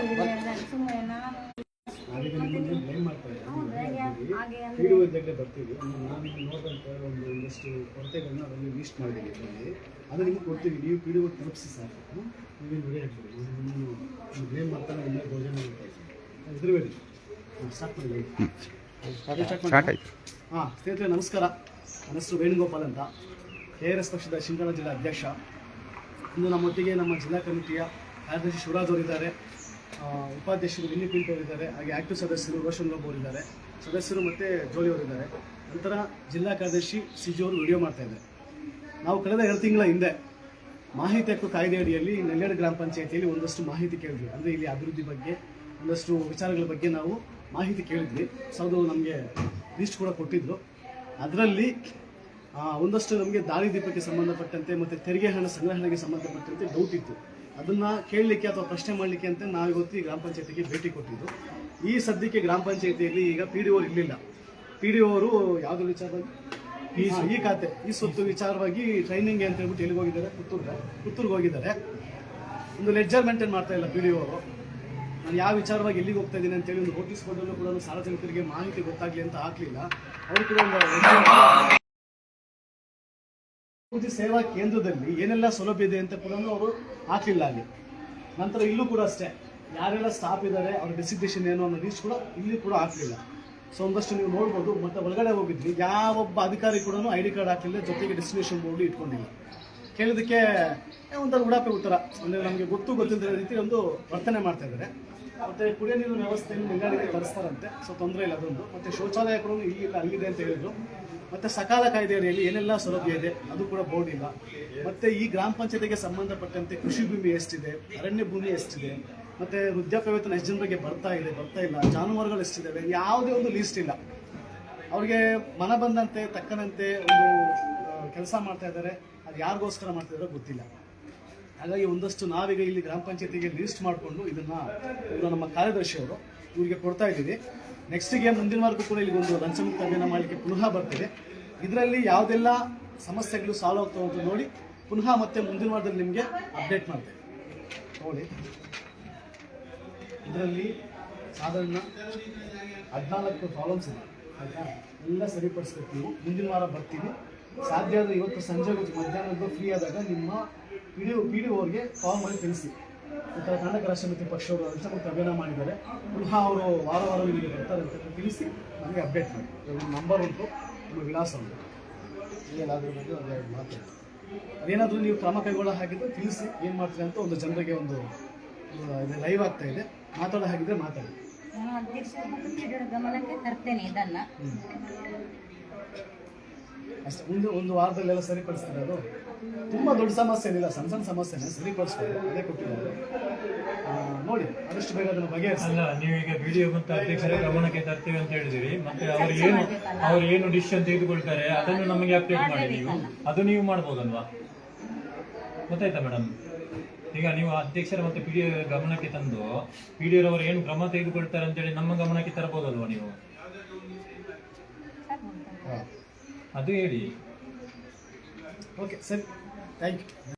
ನಾನು ಬರ್ತೀವಿ ಈಗ ಒಂದು ಒಂದಷ್ಟು ಮಾಡಿದ್ದೀವಿ ಕೊಡ್ತೀವಿ ನೀವು ನಾನು ಬ್ಲೇಮ್ ಮಾಡ್ತಾನೆ ಭೋಜನ ಹಾಂ ಸ್ನೇಹಿತರೆ, ನಮಸ್ಕಾರ. ನನ್ನ ಹೆಸರು ವೇಣುಗೋಪಾಲ್ ಅಂತ. ಕೆ ಆರ್ ಎಸ್ ಪಕ್ಷದ ಶಿಂಗಳ ಜಿಲ್ಲಾ ಅಧ್ಯಕ್ಷ. ಇಂದು ನಮ್ಮೊಟ್ಟಿಗೆ ನಮ್ಮ ಜಿಲ್ಲಾ ಕಮಿಟಿಯ ಕಾರ್ಯದರ್ಶಿ ಶಿವರಾಜ್ ಅವರಿದ್ದಾರೆ. ಉಪಾಧ್ಯಕ್ಷರು ವಿನಿ ಪಿಂಟ್ ಅವರಿದ್ದಾರೆ, ಹಾಗೆ ಆಕ್ಟಿವ್ ಸದಸ್ಯರು ರೋಷನ್ ಬಾಬು ಅವರಿದ್ದಾರೆ. ಸದಸ್ಯರು ಮತ್ತು ಜೋಲಿ ಅವರಿದ್ದಾರೆ. ನಂತರ ಜಿಲ್ಲಾ ಕಾರ್ಯದರ್ಶಿ ಸಿಜು ಅವರು ವಿಡಿಯೋ ಮಾಡ್ತಾ ಇದ್ದಾರೆ. ನಾವು ಕಳೆದ ಎರಡು ತಿಂಗಳ ಹಿಂದೆ ಮಾಹಿತಿ ಹಕ್ಕು ಕಾಯ್ದೆ ಅಡಿಯಲ್ಲಿ ನೆಲ್ಯಾಡು ಗ್ರಾಮ ಪಂಚಾಯತಿಯಲ್ಲಿ ಒಂದಷ್ಟು ಮಾಹಿತಿ ಕೇಳಿದ್ವಿ. ಅಂದರೆ ಇಲ್ಲಿ ಅಭಿವೃದ್ಧಿ ಬಗ್ಗೆ, ಒಂದಷ್ಟು ವಿಚಾರಗಳ ಬಗ್ಗೆ ನಾವು ಮಾಹಿತಿ ಕೇಳಿದ್ವಿ. ಸೊ ನಮಗೆ ಲಿಸ್ಟ್ ಕೂಡ ಕೊಟ್ಟಿದ್ದರು ಅದರಲ್ಲಿ ಒಂದಷ್ಟು ನಮಗೆ ದಾರಿ ದೀಪಕ್ಕೆ ಸಂಬಂಧಪಟ್ಟಂತೆ ಮತ್ತು ತೆರಿಗೆ ಹಣ ಸಂಗ್ರಹಣೆಗೆ ಸಂಬಂಧಪಟ್ಟಂತೆ ಡೌಟ್ ಇತ್ತು. ಅದನ್ನು ಕೇಳಲಿಕ್ಕೆ ಅಥವಾ ಪ್ರಶ್ನೆ ಮಾಡಲಿಕ್ಕೆ ಅಂತ ನಾವು ಇವತ್ತು ಈ ಗ್ರಾಮ ಪಂಚಾಯತಿಗೆ ಭೇಟಿ ಕೊಟ್ಟಿದ್ದು. ಈ ಸದ್ಯಕ್ಕೆ ಗ್ರಾಮ ಪಂಚಾಯತಿಯಲ್ಲಿ ಈಗ ಪಿ ಡಿ ಇರಲಿಲ್ಲ. ಪಿ ಡಿ ಅವರು ಯಾವುದ್ರ ವಿಚಾರವಾಗಿ? ಹಾ, ಈ ಖಾತೆ ಈ ಸ್ವತ್ತು ವಿಚಾರವಾಗಿ ಟ್ರೈನಿಂಗ್ ಅಂತ ಹೇಳ್ಬಿಟ್ಟು ಎಲ್ಲಿಗೆ ಹೋಗಿದ್ದಾರೆ? ಪುತ್ತೂರ್ಗೆ ಪುತ್ತೂರ್ಗೆ ಹೋಗಿದ್ದಾರೆ. ಒಂದು ಲೆಡ್ಜರ್ ಮೇಂಟೈನ್ ಮಾಡ್ತಾ ಇಲ್ಲ ಪಿ ಡಿ ಅವರು. ನಾನು ಯಾವ ವಿಚಾರವಾಗಿ ಎಲ್ಲಿಗೆ ಹೋಗ್ತಾ ಇದ್ದೀನಿ ಅಂತೇಳಿ ಒಂದು ನೋಟಿಸ್ ಬೋರ್ಡಲ್ಲೂ ಕೂಡ ಸಾರ್ವಜನಿಕರಿಗೆ ಮಾಹಿತಿ ಗೊತ್ತಾಗಲಿ ಅಂತ ಹಾಕಲಿಲ್ಲ. ಅವರು ಕೂಡ ಒಂದು ಸೇವಾ ಕೇಂದ್ರದಲ್ಲಿ ಏನೆಲ್ಲ ಸೌಲಭ್ಯ ಇದೆ ಅಂತ ಕೂಡ ಅವರು ಹಾಕಲಿಲ್ಲ ಅಲ್ಲಿ. ನಂತರ ಇಲ್ಲೂ ಕೂಡ ಅಷ್ಟೇ. ಯಾರೆಲ್ಲ ಸ್ಟಾಫ್ ಇದ್ದಾರೆ ಅವ್ರ ಡೆಸಿಗ್ನೇಷನ್ ಏನು ಅನ್ನೋ ರೀಚ್ ಕೂಡ ಇಲ್ಲಿ ಕೂಡ ಹಾಕಲಿಲ್ಲ ಸೊ ಒಂದಷ್ಟು ನೀವು ನೋಡ್ಬೋದು, ಮತ್ತೆ ಒಳಗಡೆ ಹೋಗಿದ್ವಿ. ಯಾವೊಬ್ಬ ಅಧಿಕಾರಿ ಕೂಡ ಐ ಡಿ ಕಾರ್ಡ್ ಹಾಕಲಿಲ್ಲ ಜೊತೆಗೆ ಡೆಸ್ಟಿನೇಷನ್ ಬೋರ್ಡು ಇಟ್ಕೊಂಡಿಲ್ಲ. ಕೇಳಿದಕ್ಕೆ ಒಂಥರ ಉಡಾಪೆ ಉತ್ತರ. ಅಂದರೆ ನಮಗೆ ಗೊತ್ತು ಗೊತ್ತಿಲ್ಲದ ರೀತಿ ಒಂದು ವರ್ತನೆ ಮಾಡ್ತಾ ಇದ್ದಾರೆ. ಮತ್ತೆ ಕುಡಿಯೋ ನೀರಿನ ವ್ಯವಸ್ಥೆಯನ್ನು ಬೆಂಗಾಡಿಗೆ ತರಿಸ್ತಾರಂತೆ ಸೊ ತೊಂದರೆ ಇಲ್ಲ ಅದೊಂದು. ಮತ್ತೆ ಶೌಚಾಲಯ ಕೂಡ ಇಲ್ಲ ಅಲ್ಲಿದೆ ಅಂತ ಹೇಳಿದ್ರು. ಮತ್ತೆ ಸಕಾಲ ಕಾಯ್ದೆ ಅಡಿಯಲ್ಲಿ ಏನೆಲ್ಲ ಸೌಲಭ್ಯ ಇದೆ, ಅದು ಕೂಡ ಬೋರ್ಡ್ ಇಲ್ಲ ಮತ್ತೆ ಈ ಗ್ರಾಮ ಪಂಚಾಯತಿಗೆ ಸಂಬಂಧಪಟ್ಟಂತೆ ಕೃಷಿ ಭೂಮಿ ಎಷ್ಟಿದೆ ಅರಣ್ಯ ಭೂಮಿ ಎಷ್ಟಿದೆ ಮತ್ತೆ ವೃದ್ಧಾಪ್ಯ ವೇತನ ಎಷ್ಟು ಜನರಿಗೆ ಬರ್ತಾ ಇದೆ, ಬರ್ತಾ ಇಲ್ಲ, ಜಾನುವಾರುಗಳು ಎಷ್ಟಿದ್ದಾವೆ ಯಾವುದೇ ಒಂದು ಲೀಸ್ಟ್ ಇಲ್ಲ. ಅವ್ರಿಗೆ ಮನ ಬಂದಂತೆ, ತಕ್ಕನಂತೆ ಒಂದು ಕೆಲಸ ಮಾಡ್ತಾ ಇದ್ದಾರೆ, ಅದು ಯಾರಿಗೋಸ್ಕರ ಮಾಡ್ತಾ ಗೊತ್ತಿಲ್ಲ. ಹಾಗಾಗಿ ಒಂದಷ್ಟು ನಾವೀಗ ಇಲ್ಲಿ ಗ್ರಾಮ ಪಂಚಾಯತಿಗೆ ಲೀಸ್ಟ್ ಮಾಡಿಕೊಂಡು ಇದನ್ನು ನಮ್ಮ ಕಾರ್ಯದರ್ಶಿ ಅವರು ಇವರಿಗೆ ಕೊಡ್ತಾ ಇದ್ದೀವಿ. ನೆಕ್ಸ್ಟಿಗೆ ಮುಂದಿನ ವಾರಕ್ಕೂ ಕೂಡ ಇಲ್ಲಿ ಒಂದು ಲಂಚಮುಕ್ತ ಅಭಿಯಾನ ಮಾಡಲಿಕ್ಕೆ ಪುನಃ ಬರ್ತಿದೆ. ಇದರಲ್ಲಿ ಯಾವುದೆಲ್ಲ ಸಮಸ್ಯೆಗಳು ಸಾಲ್ವ್ ಆಗ್ತವೆ ಅಂತ ನೋಡಿ ಪುನಃ ಮತ್ತೆ ಮುಂದಿನ ವಾರದಲ್ಲಿ ನಿಮಗೆ ಅಪ್ಡೇಟ್ ಮಾಡ್ತೇವೆ ನೋಡಿ. ಇದರಲ್ಲಿ ಸಾಧಾರಣ ಹದಿನಾಲ್ಕು ಪ್ರಾಬ್ಲಮ್ಸ್ ಇದೆ. ಆಯ್ತಾ? ಎಲ್ಲ ಸರಿಪಡಿಸ್ಬೇಕು ನೀವು. ಮುಂದಿನ ವಾರ ಬರ್ತೀವಿ ಸಾಧ್ಯ ಆದರೆ ಇವತ್ತು ಸಂಜೆ ಮಧ್ಯಾಹ್ನದ ಮಧ್ಯಾಹ್ನದ್ದು ಫ್ರೀ ಆದಾಗ ನಿಮ್ಮ ಪಿ ಡಿ ಪಿ ಡಿ ಓರ್ಗೆ ಕಾಲ್ ಮಾಡಿ ತಿಳಿಸಿ. ಥರ ಕರ್ನಾಟಕ ರಾಷ್ಟ್ರ ಸಮಿತಿ ಪಕ್ಷವರು ಲಂಚಮುಕ್ತ ಅಭಿಯಾನ ಮಾಡಿದ್ದಾರೆ. ಪುನಃ ಅವರು ವಾರ ವಾರ ನಿಮಗೆ ಬರ್ತಾರೆ ಅಂತ ತಿಳಿಸಿ ನನಗೆ ಅಪ್ಡೇಟ್ ಮಾಡಿ. ನಿಮ್ಮ ನಂಬರ್ ಉಂಟು ನಿಮ್ಮ ವಿಳಾಸ ಉಂಟು. ಏನಾದರೂ ಬಗ್ಗೆ ಒಂದು ಮಾತಾಡಿ ಅದೇನಾದರೂ ನೀವು ಕ್ರಮ ಕೈಗೊಳ್ಳೋ ಹಾಗಿದ್ರೆ ತಿಳಿಸಿ ಏನು ಮಾಡ್ತೀರಿ ಅಂತ ಒಂದು ಜನರಿಗೆ ಒಂದು ಲೈವ್ ಆಗ್ತಾ ಇದೆ. ಮಾತಾಡೋ ಹಾಗಿದ್ರೆ ಮಾತಾಡಿ. ನಾನು ಅಧ್ಯಕ್ಷರ ಮತ್ತು ಗಮನಕ್ಕೆ ತರ್ತೇನೆ ಇದನ್ನ. ಅಷ್ಟೇ ಮುಂದೆ ಒಂದು ವಾರದಲ್ಲೆಲ್ಲ ಸರಿಪಡಿಸ್ತಾರೆ ಅದು? ತುಂಬ ದೊಡ್ಡ ಸಮಸ್ಯೆ ಏನಿಲ್ಲ ಸಣ್ಣ ಸಣ್ಣ ಸಮಸ್ಯೆನೇ ಸರಿಪಡಿಸ್ಬೋದು ಅದೇ ಕೊಟ್ಟಿದ್ದಾರೆ. ನೋಡಿ ಆದಷ್ಟು ಬೇಗ ಅದನ್ನು ಬಗೆಹರಿಸಿ. ಅಲ್ಲ ನೀವೀಗ ವಿಡಿಯೋ ಮತ್ತು ಅಧ್ಯಕ್ಷರ ಗಮನಕ್ಕೆ ತರ್ತೇವೆ ಅಂತ ಹೇಳಿದಿರಿ. ಮತ್ತೆ ಅವರು ಏನು ಅವ್ರು ಏನು ಡಿಸಿಷನ್ ತೆಗೆದುಕೊಳ್ತಾರೆ ಅದನ್ನು ನಮಗೆ ಅಪ್ಡೇಟ್ ಮಾಡಿ ನೀವು. ಅದು ನೀವು ಮಾಡ್ಬೋದಲ್ವಾ? ಗೊತ್ತಾಯ್ತಾ ಮೇಡಮ್ ಈಗ ನೀವು ಅಧ್ಯಕ್ಷರ ಮತ್ತು ಪಿ ಡಿ ಗಮನಕ್ಕೆ ತಂದು ಪಿ ಡಿ ಅವರು ಏನು ಕ್ರಮ ತೆಗೆದುಕೊಳ್ತಾರೆ ಅಂತೇಳಿ ನಮ್ಮ ಗಮನಕ್ಕೆ ತರಬಹುದಲ್ವಾ ನೀವು? ಹಾಂ ಅದು ಹೇಳಿ. ಓಕೆ ಸರಿ ಥ್ಯಾಂಕ್ ಯು